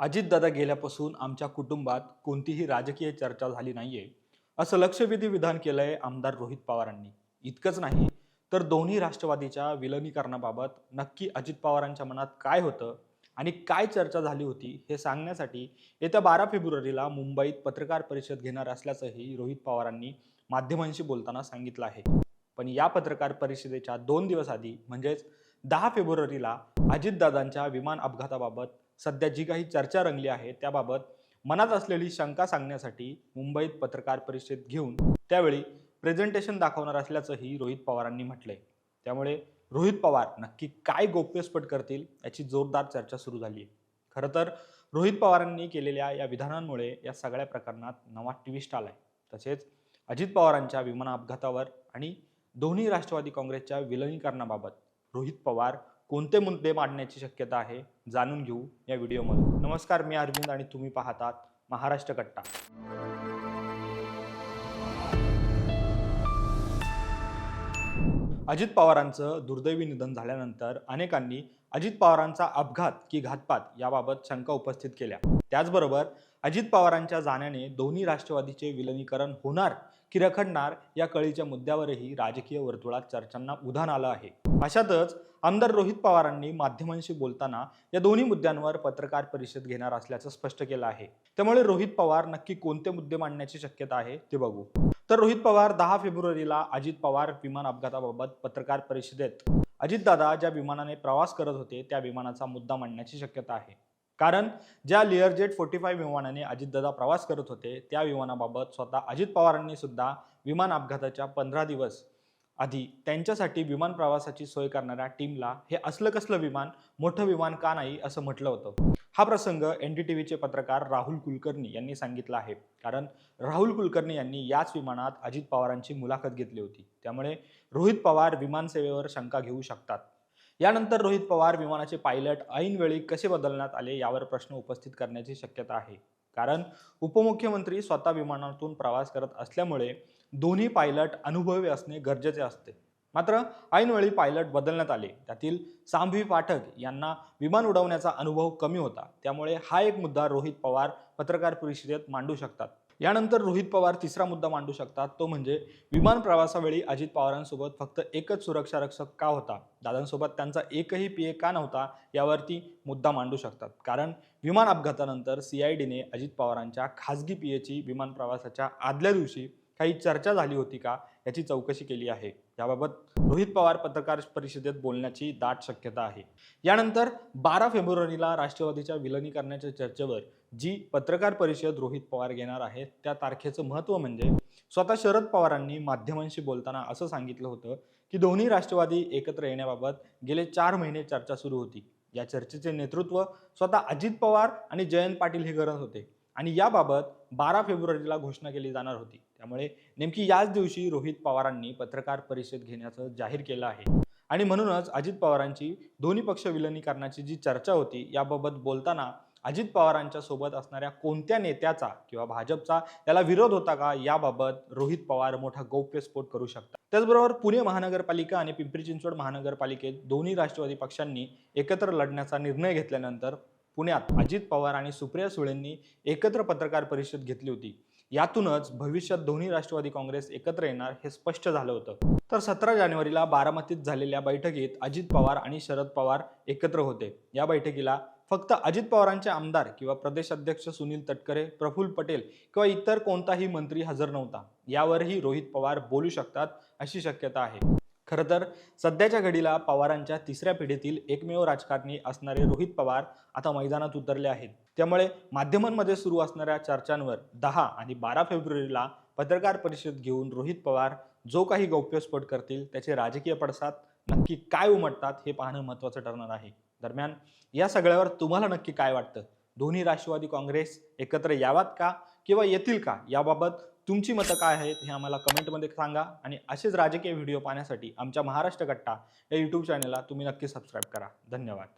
अजितदादा गेल्यापासून आमच्या कुटुंबात कोणतीही राजकीय चर्चा झाली नाहीये असं लक्षवेधी विधान केलंय आमदार रोहित पवारांनी. इतकंच नाही तर दोन्ही राष्ट्रवादीच्या विलनीकरणाबाबत नक्की अजित पवारांच्या मनात काय होतं आणि काय चर्चा झाली होती हे सांगण्यासाठी येत्या बारा फेब्रुवारीला मुंबईत पत्रकार परिषद घेणार असल्याचंही रोहित पवारांनी माध्यमांशी बोलताना सांगितलं आहे. पण या पत्रकार परिषदेच्या दोन दिवस आधी म्हणजेच दहा फेब्रुवारीला अजितदादांच्या विमान अपघाताबाबत सध्या जी काही चर्चा रंगली आहे त्याबाबत मनात असलेली शंका सांगण्यासाठी मुंबईत पत्रकार परिषद घेऊन त्यावेळी प्रेझेंटेशन दाखवणार असल्याचंही रोहित पवारांनी म्हटलंय. त्यामुळे रोहित पवार नक्की काय गोप्यस्फोट करतील याची जोरदार चर्चा सुरू झाली आहे खरं तर रोहित पवारांनी केलेल्या या विधानांमुळे या सगळ्या प्रकरणात नवा ट्विस्ट आलाय. तसेच अजित पवारांच्या विमान अपघातावर आणि दोन्ही राष्ट्रवादी काँग्रेसच्या विलनीकरणाबाबत रोहित पवार कोणते मुद्दे मांडण्याची शक्यता आहे जाणून घेऊ या व्हिडिओमध्ये नमस्कार मी अरविंद आणि तुम्ही पाहतात महाराष्ट्र कट्टा. अजित पवारांचं दुर्दैवी निधन झाल्यानंतर अनेकांनी अजित पवारांचा अपघात की घातपात याबाबत शंका उपस्थित केल्या. त्याचबरोबर अजित पवारांच्या जाण्याने दोन्ही राष्ट्रवादीचे विलनीकरण होणार की रखडणार या कळीच्या मुद्द्यावरही राजकीय वर्तुळात चर्चांना उधाण आलं आहे. अशातच आमदार रोहित पवारांनी माध्यमांशी बोलताना या दोन्ही मुद्द्यांवर पत्रकार परिषद घेणार असल्याचं स्पष्ट केलं आहे. त्यामुळे रोहित पवार नक्की कोणते मुद्दे मांडण्याची शक्यता आहे ते बघू. तर रोहित पवार दहा फेब्रुवारीला अजित पवार विमान अपघाताबाबत पत्रकार परिषदेत. अजितदादा ज्या विमानाने प्रवास करत होते त्या विमानाचा मुद्दा मांडण्याची शक्यता आहे. कारण ज्या लिअरजेट फोर्टी फाईव्ह विमानाने अजितदादा प्रवास करत होते त्या विमानाबाबत स्वतः अजित पवारांनी सुद्धा विमान अपघाताच्या पंधरा दिवस आधी त्यांच्यासाठी विमान प्रवासाची सोय करणाऱ्या टीमला हे असलं कसलं विमान मोठं विमान का नाही असं म्हटलं होतं. हा प्रसंग एन डी टी व्हीचे पत्रकार राहुल कुलकर्णी यांनी सांगितला आहे. कारण राहुल कुलकर्णी यांनी याच विमानात अजित पवारांची मुलाखत घेतली होती. त्यामुळे रोहित पवार विमानसेवेवर शंका घेऊ शकतात. यानंतर रोहित पवार विमानाचे पायलट ऐनवेळी कसे बदलण्यात आले यावर प्रश्न उपस्थित करण्याची शक्यता आहे. कारण उपमुख्यमंत्री स्वतः विमानातून प्रवास करत असल्यामुळे दोन्ही पायलट अनुभवी असणे गरजेचे असते. मात्र ऐनवेळी पायलट बदलण्यात आले. त्यातील सांभवी पाठक यांना विमान उडवण्याचा अनुभव कमी होता. त्यामुळे हा एक मुद्दा रोहित पवार पत्रकार परिषदेत मांडू शकतात. यानंतर रोहित पवार तिसरा मुद्दा मांडू शकतात. तो म्हणजे विमान प्रवासावेळी अजित पवारांसोबत फक्त एकच सुरक्षा रक्षक का होता? दादांसोबत त्यांचा एकही पी ए का नव्हता यावरती मुद्दा मांडू शकतात. कारण विमान अपघातानंतर सी आय डीने अजित पवारांच्या खासगी पी एची विमान प्रवासाच्या आदल्या दिवशी काही चर्चा झाली होती का? याची चौकशी केली आहे. याबाबत रोहित पवार पत्रकार परिषदेत बोलण्याची दाट शक्यता आहे. यानंतर बारा फेब्रुवारीला राष्ट्रवादीच्या विलनीकरणाच्या चर्चेवर जी पत्रकार परिषद रोहित पवार घेणार आहेत त्या तारखेचं महत्त्व म्हणजे स्वतः शरद पवारांनी माध्यमांशी बोलताना असं सांगितलं होतं की दोन्ही राष्ट्रवादी एकत्र येण्याबाबत गेले चार महिने चर्चा सुरू होती. या चर्चेचे नेतृत्व स्वतः अजित पवार आणि जयंत पाटील हे करत होते. आणि याबाबत बारा फेब्रुवारीला घोषणा केली जाणार होती. त्यामुळे नेमकी याच दिवशी रोहित पवारांनी पत्रकार परिषद घेण्याचं जाहीर केलं आहे. आणि म्हणूनच अजित पवारांची दोन्ही पक्ष विलनीकरणाची जी चर्चा होती याबाबत बोलताना अजित पवारांच्या सोबत असणाऱ्या कोणत्या नेत्याचा किंवा भाजपचा त्याला विरोध होता का याबाबत रोहित पवार मोठा गौप्यस्फोट करू शकतात. त्याचबरोबर पुणे महानगरपालिका आणि पिंपरी चिंचवड महानगरपालिकेत दोन्ही राष्ट्रवादी पक्षांनी एकत्र लढण्याचा निर्णय घेतल्यानंतर पुण्यात अजित पवार आणि सुप्रिया सुळेंनी एकत्र पत्रकार परिषद घेतली होती. यातूनच भविष्यात दोन्ही राष्ट्रवादी काँग्रेस एकत्र येणार हे स्पष्ट झालं होतं. तर सतरा जानेवारीला बारामतीत झालेल्या बैठकीत अजित पवार आणि शरद पवार एकत्र होते. या बैठकीला फक्त अजित पवारांचे आमदार किंवा प्रदेश अध्यक्ष सुनील तटकरे प्रफुल्ल पटेल किंवा इतर कोणताही मंत्री हजर नव्हता. यावरही रोहित पवार बोलू शकतात अशी शक्यता आहे. खरं तर सध्याच्या घडीला पवारांच्या तिसऱ्या पिढीतील एकमेव राजकारणी असणारे रोहित पवार आता मैदानात उतरले आहेत. त्यामुळे माध्यमांमध्ये सुरू असणाऱ्या चर्चांवर दहा आणि बारा फेब्रुवारीला पत्रकार परिषद घेऊन रोहित पवार जो काही गौप्यस्फोट करतील त्याचे राजकीय पडसाद नक्की काय उमटतात हे पाहणं महत्त्वाचं ठरणार आहे. दरम्यान या सगळ्यावर तुम्हाला नक्की काय वाटतं? दोन्ही राष्ट्रवादी काँग्रेस एकत्र यावात का? किंवा येतील का? याबाबत तुमची मतं काय आहेत हे आम्हाला कमेंटमध्ये सांगा आणि असेच राजकीय व्हिडिओ पाहण्यासाठी आमच्या महाराष्ट्र कट्टा या यूट्यूब चॅनलला तुम्ही नक्की सबस्क्राईब करा. धन्यवाद.